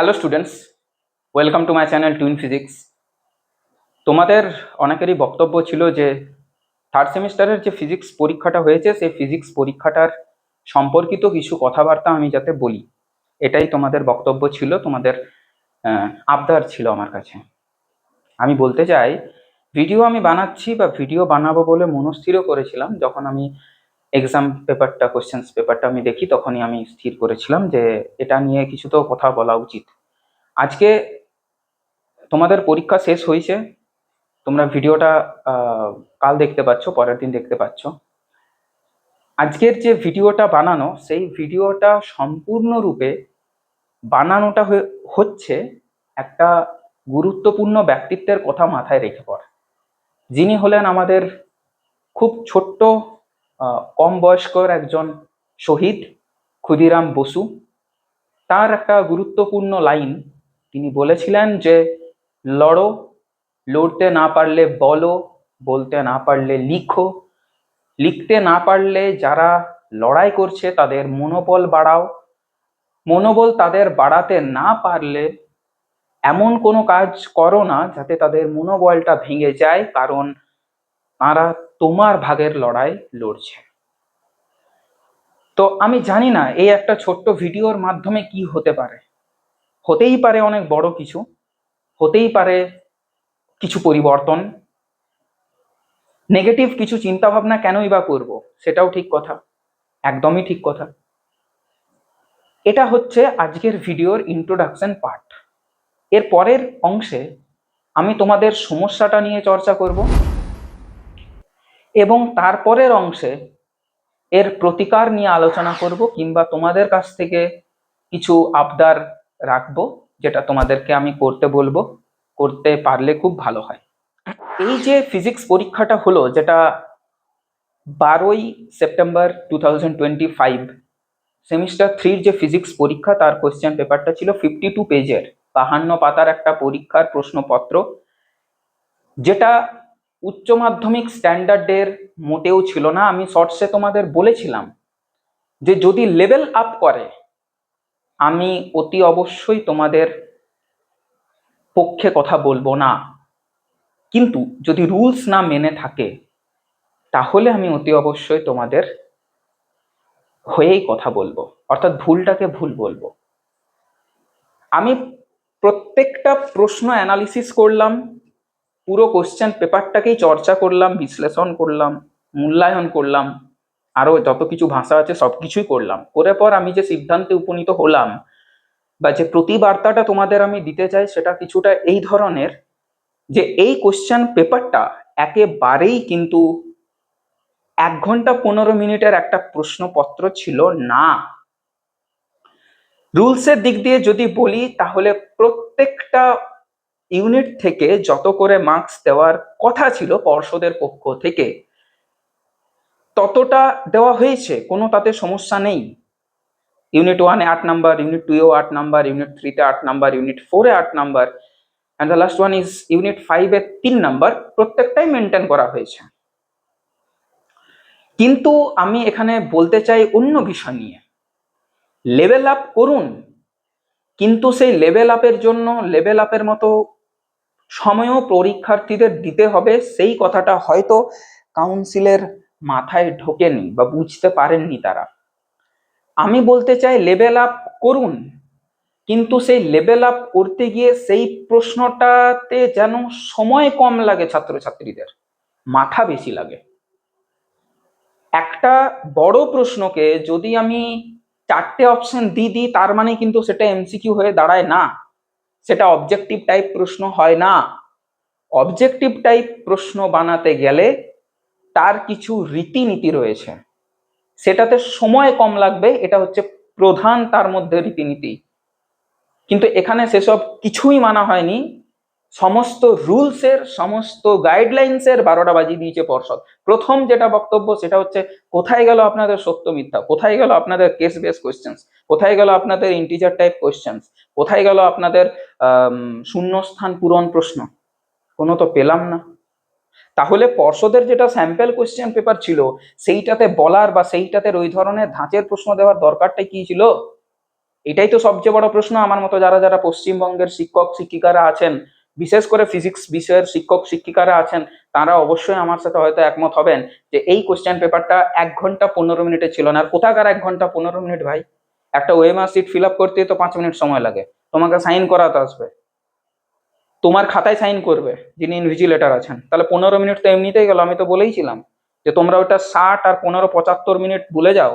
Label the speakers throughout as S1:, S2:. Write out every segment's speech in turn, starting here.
S1: Hello students welcome to my channel twin physics তোমাদের অনেকেরই বক্তব্য ছিল যে থার্ড সেমিস্টারের যে ফিজিক্স পরীক্ষাটা হয়েছে, সেই ফিজিক্স পরীক্ষাটার সম্পর্কিত কিছু কথাবার্তা আমি যাতে বলি। এটাই তোমাদের বক্তব্য ছিল, তোমাদের আবদার ছিল আমার কাছে। আমি বলতে চাই ভিডিও আমি বানাচ্ছি বা ভিডিও বানাবো বলে মনস্থিরও করেছিলাম, যখন আমি এক্সাম পেপারটা কোশ্চেন্স পেপারটা আমি দেখি, তখনই আমি স্থির করেছিলাম যে এটা নিয়ে কিছু তো কথা বলা উচিত। আজকে তোমাদের পরীক্ষা শেষ হয়েছে, তোমরা ভিডিওটা কাল দেখতে পাচ্ছ, পরের দিন দেখতে পাচ্ছ। আজকের যে ভিডিওটা বানানো, সেই ভিডিওটা সম্পূর্ণরূপে বানানোটা হচ্ছে একটা গুরুত্বপূর্ণ ব্যক্তিত্বের কথা মাথায় রেখে পড়া। যিনি হলেন আমাদের খুব ছোট্ট কম বয়স্কর একজন শহীদ ক্ষুদিরাম বসু। তার একটা গুরুত্বপূর্ণ লাইন, তিনি বলেছিলেন যে, লড়ো, লড়তে না পারলে বলো, বলতে না পারলে লিখো। লিখতে না পারলে যারা লড়াই করছে তাদের মনোবল বাড়াও। মনোবল তাদের বাড়াতে না পারলে এমন কোনো কাজ করো না যাতে তাদের মনোবলটা ভেঙে যায়। কারণ তারা তোমার ভাগের লড়াই লড়ছে। তো আমি জানি না এই একটা ছোট্ট ভিডিওর মাধ্যমে কি হতে পারে। হতেই পারে অনেক বড় কিছু, হতেই পারে কিছু পরিবর্তন। নেগেটিভ কিছু চিন্তা ভাবনা কেনই বা করব, সেটাও ঠিক কথা, একদমই ঠিক কথা। এটা হচ্ছে আজকের ভিডিওর ইন্ট্রোডাকশন পার্ট এর পরের অংশে আমি তোমাদের সমস্যাটা নিয়ে চর্চা করব। এবং তারপরের অংশে এর প্রতিকার নিয়ে আলোচনা করব কিংবা তোমাদের কাছ থেকে কিছু আবদার রাখব যেটা তোমাদেরকে আমি করতে বলব। করতে পারলে খুব ভালো হয়। এই যে ফিজিক্স পরীক্ষাটা হলো, যেটা বারোই September two thousand twenty five, semester থ্রির যে ফিজিক্স পরীক্ষা, তার কোয়েশ্চেন পেপারটা ছিল ফিফটি টু পেজের বাহান্ন পাতার একটা পরীক্ষার প্রশ্নপত্র, যেটা উচ্চ মাধ্যমিক স্ট্যান্ডার্ডের মোটেও ছিল না, আমি শর্টসে তোমাদের বলেছিলাম যে যদি লেভেল আপ করে, আমি অতি অবশ্যই তোমাদের পক্ষে কথা বলব না। কিন্তু যদি রুলস না মেনে থাকে, তাহলে আমি অতি অবশ্যই তোমাদের হয়েই কথা বলব, অর্থাৎ ভুলটাকে ভুল বলব। আমি প্রত্যেকটা প্রশ্ন অ্যানালিসিস করলাম পুরো কোশ্চেন পেপারটাকেই চর্চা করলাম, বিশ্লেষণ করলাম, মূল্যায়ন করলাম আরও যত কিছু ভাষা আছে সব কিছুই করলাম। করে পর আমি যে সিদ্ধান্তে উপনীত হলাম বা যে প্রতিবার্তাটা তোমাদের আমি দিতে চাই সেটা কিছুটা এই ধরনের যে এই কোশ্চেন পেপারটা একেবারেই কিন্তু এক ঘণ্টা পনেরো মিনিটের একটা প্রশ্নপত্র ছিল না। রুলসের দিক দিয়ে যদি বলি, তাহলে প্রত্যেকটা ইউনিট থেকে যত করে মার্কস দেওয়ার কথা ছিল পর্ষদের পক্ষ থেকে, ততটা দেওয়া হয়েছে, কোনো তাতে সমস্যা নেই। ইউনিট ওয়ানে আট নাম্বার, ইউনিট টুয়েও আট নাম্বার, ইউনিট থ্রিতে আট নাম্বার, ইউনিট ফোরে আট number and the last one is unit ফাইভে তিন নাম্বার, প্রত্যেকটাই মেনটেন করা হয়েছে। কিন্তু আমি এখানে বলতে চাই অন্য বিষয় নিয়ে। লেভেল আপ করুন, কিন্তু সেই লেভেল আপের জন্য লেভেল আপের মতো সময়ও পরীক্ষার্থীদের দিতে হবে, সেই কথাটা হয়তো কাউন্সিলের মাথায় ঢোকেনি বা বুঝতে পারেননি তারা। আমি বলতে চাই লেভেল আপ করুন, কিন্তু সেই লেভেল আপ করতে গিয়ে সেই প্রশ্নটাতে যেন সময় কম লাগে ছাত্রছাত্রীদের, মাথা বেশি লাগে। একটা বড় প্রশ্নকে যদি আমি চারটে অপশন দিই দিই তার মানে কিন্তু সেটা এমসিকিউ হয়ে দাঁড়ায় না। সেটা অবজেক্টিভ টাইপ প্রশ্ন হয় না। অবজেক্টিভ টাইপ প্রশ্ন বানাতে গেলে তার কিছু রীতিনীতি রয়েছে। সেটাতে সময় কম লাগবে, এটা হচ্ছে প্রধান তার মধ্যে রীতিনীতি। কিন্তু এখানে সেসব কিছুই মানা হয়নি সমস্ত রুলসের, সমস্ত গাইডলাইন্সের বারোটা বাজিয়ে দিয়েছে পর্ষদ। প্রথম যেটা বক্তব্য, সেটা হচ্ছে, কোথায় গেল আপনাদের সত্য মিথ্যা? কোথায় গেল আপনাদের কেস বেস কোয়েশ্চেন্স কোথায় গেল আপনাদের ইন্টিজার টাইপ কোয়েশ্চেন্স কোথায় গেল আপনাদের শূন্যস্থান পূরণ প্রশ্ন? কোনো তো পেলাম না। তাহলে পর্ষদের যেটা স্যাম্পেল কোয়েশ্চেন পেপার ছিল, সেইটাতে বলার বা সেইটাতে ওই ধরনের ধাঁচের প্রশ্ন দেওয়ার দরকারটাই কি ছিল? এটাই তো সবচেয়ে বড় প্রশ্ন আমার মতো যারা যারা পশ্চিমবঙ্গের শিক্ষক, শিক্ষিকারা আছেন বিশেষ করে ফিজিক্স বিষয়ের শিক্ষক, শিক্ষিকারা আছেন, তারা অবশ্যই আমার সাথে হয়তো একমত হবেন যে এই কোশ্চেন পেপারটা এক ঘণ্টা পনেরো মিনিটে ছিল না। আর কোথাকার এক ঘণ্টা পনেরো মিনিট ভাই? একটা ওয়েমার সিট ফিল আপ করতে তো পাঁচ মিনিট সময় লাগে। তোমাকে সাইন করাতে আসবে। তোমার খাতায় সাইন করবে, যিনি ইনভিজিলেটার আছেন। তাহলে পনেরো মিনিট তো এমনিতেই গেল, আমি তো বলেইছিলাম যে তোমরা ওটা ষাট আর পনেরো পঁচাত্তর মিনিট ভুলে যাও।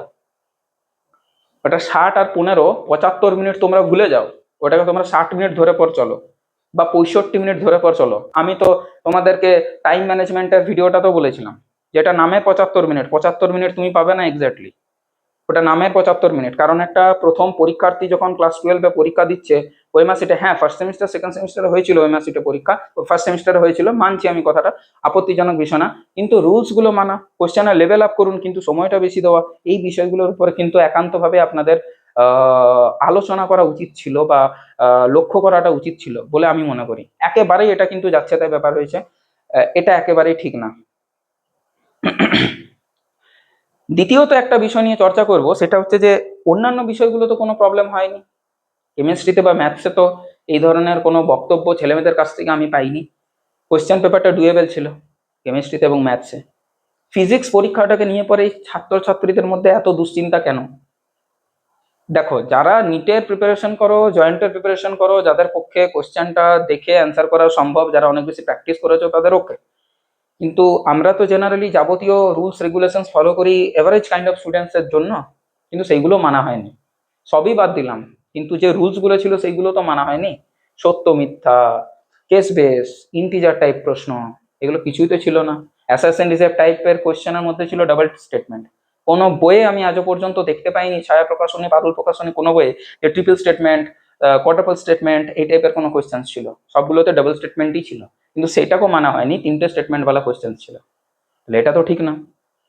S1: ওটা ষাট আর পনেরো পঁচাত্তর মিনিট তোমরা ভুলে যাও। ওটাকে তোমরা ষাট মিনিট ধরে পর চলো। বা পঁয়ষট্টি মিনিট ধরে পর চলো। আমি তো তোমাদেরকে টাইম ম্যানেজমেন্টের ভিডিওটা তো বলেছিলাম, যেটা নামে পঁচাত্তর মিনিট। পঁচাত্তর মিনিট তুমি পাবে না এক্স্যাক্টলি ওটা নামের পঁচাত্তর মিনিট। কারণ একটা প্রথম পরীক্ষার্থী যখন ক্লাস টুয়েলভে পরীক্ষা দিচ্ছে, ওই মাসিটে হ্যাঁ ফার্স্ট সেমিস্টার সেকেন্ড সেমিস্টারে হয়েছিল ওই মাসিটে পরীক্ষা। ফার্স্ট সেমিস্টারে হয়েছিল, মানছি আমি কথাটা। আপত্তিজনক বিষয় না। কিন্তু রুলসগুলো মানা। কোশ্চেনের লেভেল আপ করুন, কিন্তু সময়টা বেশি দেওয়া। এই বিষয়গুলোর উপরে কিন্তু একান্তভাবে আপনাদের আলোচনা করা উচিত ছিল বা লক্ষ্য করাটা উচিত ছিল বলে আমি মনে করি। একেবারেই এটা কিন্তু যাচ্ছে তাই ব্যাপার হয়েছে। এটা একেবারেই ঠিক না। দ্বিতীয়ত একটা বিষয় নিয়ে চর্চা করব, সেটা হচ্ছে যে অন্যান্য বিষয়গুলো তো কোনো প্রবলেম হয়নি। কেমিস্ট্রিতে বা ম্যাথসে তো এই ধরনের কোনো বক্তব্য ছেলেমেয়েদের কাছ থেকে আমি পাইনি। কোয়েশ্চেন পেপারটা ডুয়েবেল ছিল কেমিস্ট্রিতে এবং ম্যাথসে ফিজিক্স পরীক্ষাটাকে নিয়ে পরে ছাত্রছাত্রীদের মধ্যে এত দুশ্চিন্তা কেন? দেখো, যারা নিটের প্রিপারেশন করো জয়েন্টের প্রিপারেশন করো, যাদের পক্ষে কোশ্চেনটা দেখে অ্যান্সার করা সম্ভব, যারা অনেক বেশি প্র্যাকটিস করেছ, তাদের ওকে কিন্তু আমরা তো জেনারেলি যাবতীয় রুলস রেগুলেশন ফলো করি এভারেজ কাইন্ড অফ স্টুডেন্টসের জন্য, কিন্তু সেইগুলো মানা হয়নি। সবই বাদ দিলাম, কিন্তু যে রুলসগুলো ছিল সেইগুলো তো মানা হয়নি। সত্য, মিথ্যা কেস বেস ইন্টিজার টাইপ প্রশ্ন, এগুলো কিছুই তো ছিল না। অ্যাসাসেন্ট রিজার্ভ টাইপের কোশ্চেনের মধ্যে ছিল ডাবল স্টেটমেন্ট কোনো বইয়ে আমি আজও পর্যন্ত দেখতে পাইনি, ছায়া প্রকাশনী পারুল প্রকাশনী, কোনো বইয়ে। যে ট্রিপল স্টেটমেন্ট কোয়ার্টারপল স্টেটমেন্ট এই টাইপের কোনো কোয়েশ্চেন ছিল। সবগুলোতে ডাবল স্টেটমেন্টই ছিল। কিন্তু সেটাকেও মানা হয়নি, তিনটে স্টেটমেন্টওয়ালা কোয়েশ্চেন ছিল। তাহলে এটা তো ঠিক না।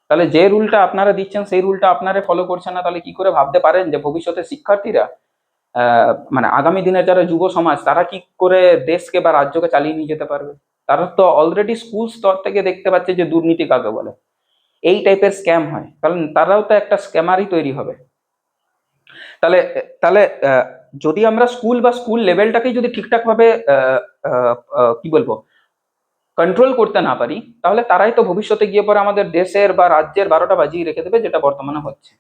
S1: তাহলে যে রুলটা আপনারা দিচ্ছেন, সেই রুলটা আপনারা ফলো করছেন না, তাহলে কি করে ভাবতে পারেন যে ভবিষ্যতে শিক্ষার্থীরা মানে আগামী দিনের যারা যুব সমাজ, তারা কি করে দেশকে বা রাজ্যকে চালিয়ে নিয়ে যেতে পারবে? তারা তো অলরেডি স্কুল স্তর থেকে দেখতে পাচ্ছে যে দুর্নীতি কাকে বলে। এই টাইপের স্ক্যাম হয়। কারণ তারাও তো একটা স্ক্যামারই তৈরি হবে। তাহলে তাহলে যদি আমরা স্কুল বা স্কুল লেভেলটাকেই যদি ঠিকঠাক ভাবে আহ, আহ, আহ, কি বলব কন্ট্রোল করতে না পারি তাহলে তারাই তো ভবিষ্যতে গিয়ে পরে আমাদের দেশের বা রাজ্যের বারোটা বাজিয়ে রেখে দেবে যেটা বর্তমানে হচ্ছে।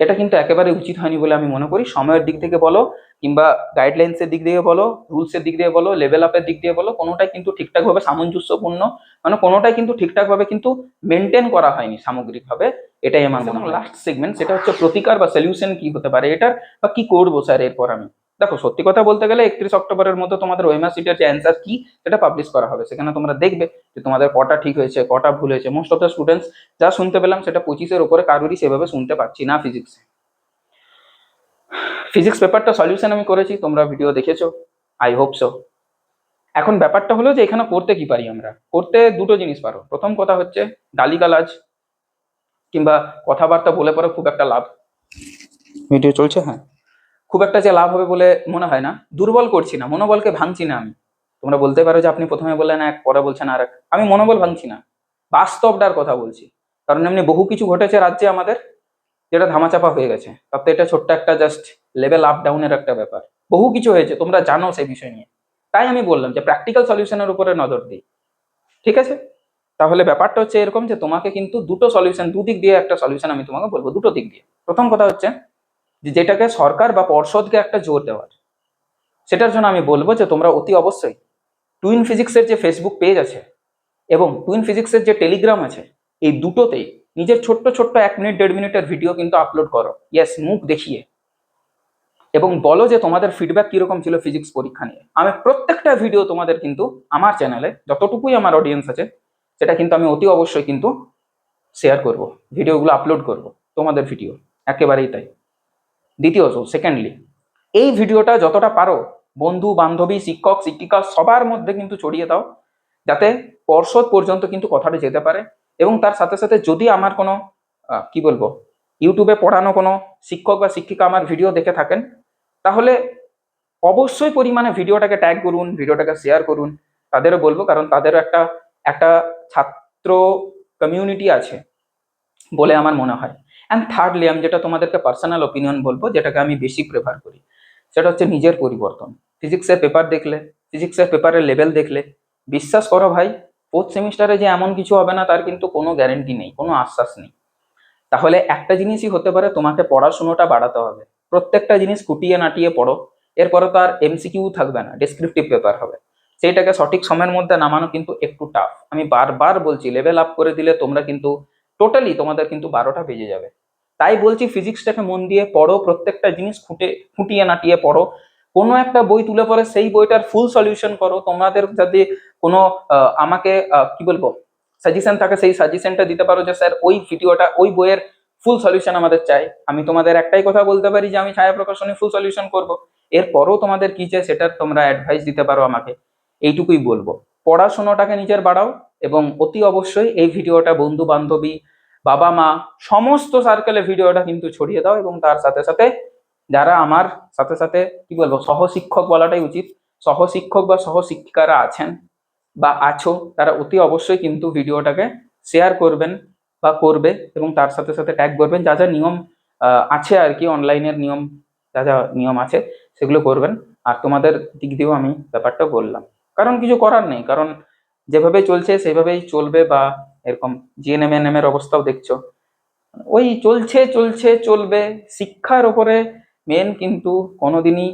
S1: এটা কিন্তু একেবারে উচিত হয়নি বলে আমি মনে করি। সময়ের দিক থেকে বলো কিংবা গাইডলাইন্সের দিক দিয়ে বলো রুলসের দিক দিয়ে বলো লেভেল আপের দিক দিয়ে বলো কোনোটাই কিন্তু ঠিকঠাকভাবে সামঞ্জস্যপূর্ণ। মানে কোনোটাই কিন্তু ঠিকঠাকভাবে কিন্তু মেনটেন করা হয়নি সামগ্রিকভাবে। এটাই আমার মনে লাস্ট সেগমেন্ট সেটা হচ্ছে প্রতিকার বা সলিউশন কি হতে পারে এটার বা কি করব স্যার এরপর আমি? দেখো, সত্যি কথা বলতে গেলে একত্রিশ অক্টোবরের মধ্যে তোমাদের ওয়েমার সিটের যে অ্যান্সার কি, সেটা পাবলিশ করা হবে। সেখানে তোমরা দেখবে যে তোমাদের কটা ঠিক হয়েছে, কটা ভুল হয়েছে। মোস্ট অফ দ্য স্টুডেন্টস যা শুনতে পেলাম সেটা পঁচিশের উপরে কারোরই সেভাবে শুনতে পাচ্ছি না ফিজিক্সে ফিজিক্স পেপারটা সলিউশন আমি করেছি, তোমরা ভিডিও দেখেছ আই হোপ সো এখন ব্যাপারটা হলো যে এখানে করতে কি পারি আমরা? করতে দুটো জিনিস পারো। প্রথম কথা হচ্ছে গালিগালাজ, কিংবা কথাবার্তা বলে পরে খুব একটা লাভ। ভিডিও চলছে? হ্যাঁ। খুব একটা যে লাভ হবে বলে মনে হয় না। দুর্বল করছি না, মনোবলকে ভাঙছি না আমি। তোমরা বলতে পারো যে আপনি প্রথমে বললেন এক, পরে বলছেন আর এক আমি মনোবল ভাঙছি না, বাস্তবটার কথা বলছি। কারণ এমনি বহু কিছু ঘটেছে রাজ্যে আমাদের, যেটা ধামাচাপা হয়ে গেছে। তাতে এটা ছোট্ট একটা জাস্ট লেভেল আপ ডাউনের একটা ব্যাপার। বহু কিছু হয়েছে, তোমরা জানো সেই বিষয় নিয়ে। তাই আমি বললাম যে প্র্যাকটিক্যাল সলিউশনের উপরে নজর দিই। ঠিক আছে? তাহলে ব্যাপারটা হচ্ছে এরকম যে তোমাকে কিন্তু দুটো সলিউশন দুদিক দিয়ে একটা সলিউশন আমি তোমাকে বলব, দুটো দিক দিয়ে। প্রথম কথা হচ্ছে যেটাকে সরকার বা পর্ষদকে একটা জোর দেওয়ার। সেটার জন্য আমি বলব যে তোমরা অতি অবশ্যই টুইন ফিজিক্সের যে ফেসবুক পেজ আছে এবং টুইন ফিজিক্সের যে টেলিগ্রাম আছে, এই দুটোতেই নিজের ছোট্ট ছোট্ট এক মিনিট, দেড় মিনিটের ভিডিও কিন্তু আপলোড করো। ইয়েস মুখ দেখিয়ে। এবং বলো যে তোমাদের ফিডব্যাক কীরকম ছিল ফিজিক্স পরীক্ষা নিয়ে। আমি প্রত্যেকটা ভিডিও তোমাদের কিন্তু আমার চ্যানেলে যতটুকুই আমার অডিয়েন্স আছে, সেটা কিন্তু আমি অতি অবশ্যই কিন্তু শেয়ার করব ভিডিওগুলো আপলোড করব, তোমাদের ভিডিও একেবারেই তাই। দ্বিতীয়ত সেকেন্ডলি এই ভিডিওটা যতটা পারো, বন্ধু, বান্ধবী, শিক্ষক, শিক্ষিকা, সবার মধ্যে কিন্তু ছড়িয়ে দাও, যাতে পর্ষদ পর্যন্ত কিন্তু কথাটা যেতে পারে এবং তার সাথে সাথে যদি আমার কোনো কি বলব, ইউটিউবে পড়ানো কোনো শিক্ষক বা শিক্ষিকা আমার ভিডিও দেখে থাকেন, তাহলে অবশ্যই পরিমাণে ভিডিওটাকে ট্যাগ করুন, ভিডিওটাকে শেয়ার করুন। তাদেরও বলব, কারণ তাদেরও একটা একটা ছাত্র কমিউনিটি আছে বলে আমার মনে হয়। অ্যান্ড থার্ডলি আমি যেটা তোমাদেরকে পার্সোনাল ওপিনিয়ন বলব, যেটাকে আমি বেশি প্রেফার করি, সেটা হচ্ছে নিজের পরিবর্তন। ফিজিক্সের পেপার দেখলে ফিজিক্সের পেপারের লেভেল দেখলে, বিশ্বাস করো ভাই ফোর্থ সেমিস্টারে যে এমন কিছু হবে না, তার কিন্তু কোনো গ্যারেন্টি নেই, কোনো আশ্বাস নেই। তাহলে একটা জিনিসই হতে পারে, তোমাকে পড়াশুনোটা বাড়াতে হবে। প্রত্যেকটা জিনিস কুটিয়ে নাটিয়ে পড়ো, এরপরে তো আর এমসিকিউ থাকবে না ডেসক্রিপটিভ পেপার হবে। সেইটাকে সঠিক সময়ের মধ্যে নামানো কিন্তু একটু টাফ আমি বারবার বলছি লেভেল আপ করে দিলে তোমরা কিন্তু টোটালি তোমাদের কিন্তু বারোটা বেজে যাবে। তাই বলছি ফিজিক্সটাকে মন দিয়ে পড়ো, প্রত্যেকটা জিনিস খুঁটে, খুঁটিয়ে নাটিয়ে পড়ো। কোনো একটা বই তুলে পরে সেই বইটার ফুল সলিউশন করো। তোমাদের যাতে কোনো আমাকে কি বলব সাজেশন থাকে, সেই সাজেশনটা দিতে পারো যে, স্যার, ওই ভিডিওটা, ওই বইয়ের ফুল সলিউশন আমাদের চাই। আমি তোমাদের একটাই কথা বলতে পারি যে, আমি ছায়া প্রকাশনী ফুল সলিউশন করব। এরপরও তোমাদের কি চাই, সেটার তোমরা অ্যাডভাইস দিতে পারো আমাকে। এইটুকুই বলব। পড়াশোনাটাকে নিজের বাড়াও এবং অতি অবশ্যই এই ভিডিওটা বন্ধু বান্ধবী বাবা মা সমস্ত সার্কেলে ভিডিওটা কিন্তু ছড়িয়ে দাও এবং তার সাথে সাথে যারা আমার সাথে সাথে, কি বলব, সহশিক্ষক বলাটাই উচিত। সহশিক্ষক বা সহশিক্ষিকারা আছেন বা আছো, তারা অতি অবশ্যই কিন্তু ভিডিওটাকে শেয়ার করবেন বা করবে এবং তার সাথে সাথে ট্যাগ করবেন। যা যা নিয়ম আছে আর কি অনলাইনের নিয়ম, যা যা নিয়ম আছে, সেগুলো করবেন। আর তোমাদের দিক দিয়েও আমি ব্যাপারটা বললাম। কারণ কিছু করার নেই, কারণ যেভাবে চলছে সেভাবেই চলবে বা এরকম জিএনএমএনএম এর অবস্থাও দেখছ। ওই চলছে চলছে, চলবে। শিক্ষার ওপরে মেন কিন্তু কোনোদিনই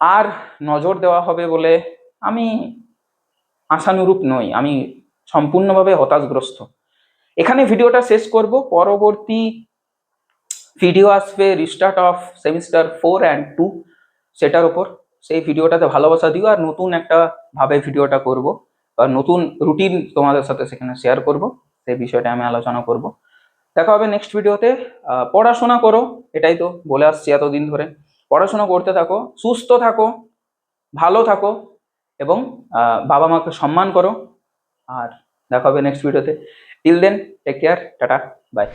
S1: আর নজর দেওয়া হবে বলে আমি আশানুরূপ নই। আমি সম্পূর্ণভাবে হতাশগ্রস্ত। এখানে ভিডিওটা শেষ করব। পরবর্তী ভিডিও আসবে restart of semester four and two সেটার ওপর সেই ভিডিওটাতে ভালোবাসা দিও আর নতুন একটা ভাবে ভিডিওটা করব। বা নতুন রুটিন তোমাদের সাথে সেখানে শেয়ার করব, সেই বিষয়টা আমি আলোচনা করব। দেখা হবে নেক্সট ভিডিওতে পড়াশোনা করো, এটাই তো বলে আসছি এতদিন ধরে। পড়াশোনা করতে থাকো, সুস্থ থাকো, ভালো থাকো এবং বাবা মাকে সম্মান করো। আর দেখা হবে নেক্সট ভিডিওতে till then take care tata bye